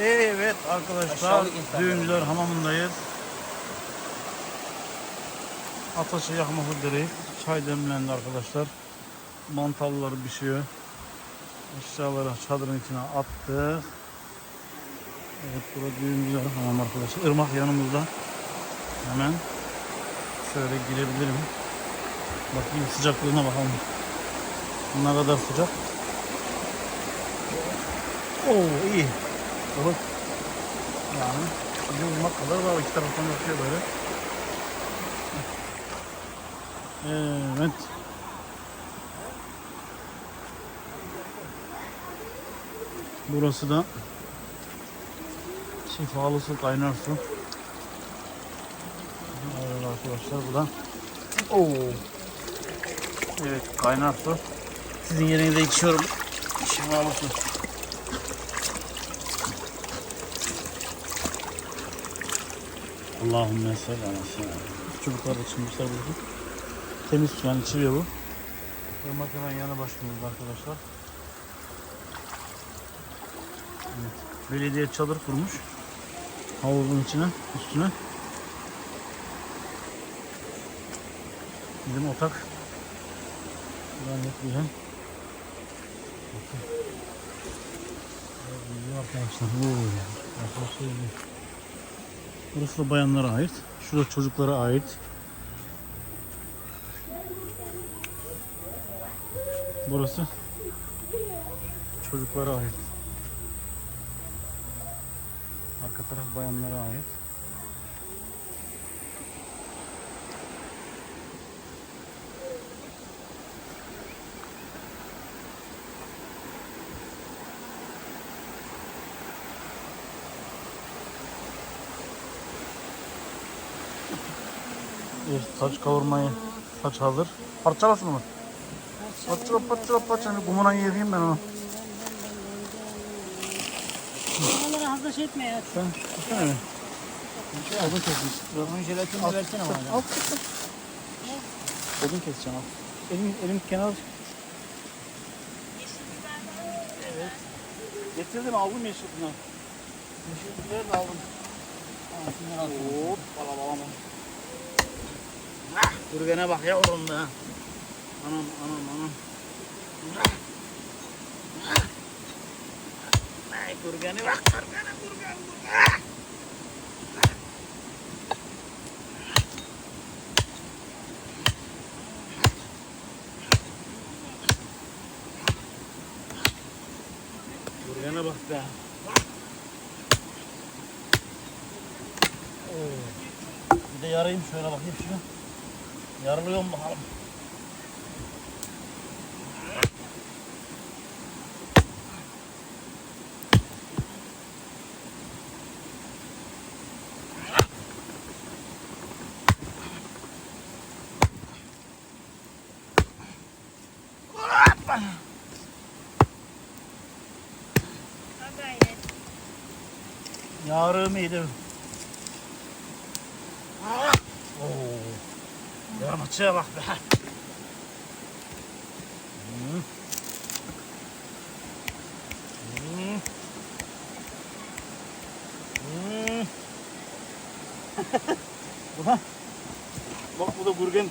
Evet arkadaşlar Aşağılık insanlar. düğüncüler hamamındayız. Ateşi yakmak üzereyiz. Çay demlendi arkadaşlar. Mantalları pişiyor. Aşağılara çadırın içine attık. Evet burada düğüncüler hamam arkadaşlar. Irmak yanımızda. Hemen şöyle girebilirim. Bakayım sıcaklığına bakalım. Ne kadar sıcak. Oo iyi. Olur. Yani şimdi vurmak kadar var. İki taraftan bakıyor böyle. Evet. Burası da şifalı su, kaynar su. Evet arkadaşlar bu da. Oo. Evet kaynar su. Sizin yerinize içiyorum. Şifalı su. Allahümme ala seyyidina. Çocuklar da çıkmışlar burada. Temiz su yani içiliyor bu. Irmak hemen yanı başımızda arkadaşlar. Evet. Belediye çadır kurmuş. Havuzun içine, üstüne. Bizim otak. Gayet güzel. Bakın. Arkadaşlar. Oo, arkadaşlar iyi. Burası da bayanlara ait. Şurada çocuklara ait. Burası çocuklara ait. Arka taraf bayanlara ait. Evet, saç kavurmayı saç hazır. Parçalasın mı? Parçala parçala parçala. Kumuna yiyeyim ben onu. Onları fazla şey etme ya. Sen tutsana bir. Odun kesmiş. Bunun jelatini versene bana. Al. Odun keseceğim al. Elim, elim kenar. Evet. Getirdim aldım yeşil bunlar. Yeşil biber de aldım. Hop bala bala bala. Kurgene bak yavrum be. Anam anam anam. Ay kurgene bak kurgene kurgene kurgene. Kurgene bak. Oo. Bir de yarayayım şöyle bakayım şunu. Yarılıyor mu bakalım. Ha gayret. Yarığım Oo. Yarmaçıya bak be. Hı. Hı. Hı. bu da bak bu da gurgen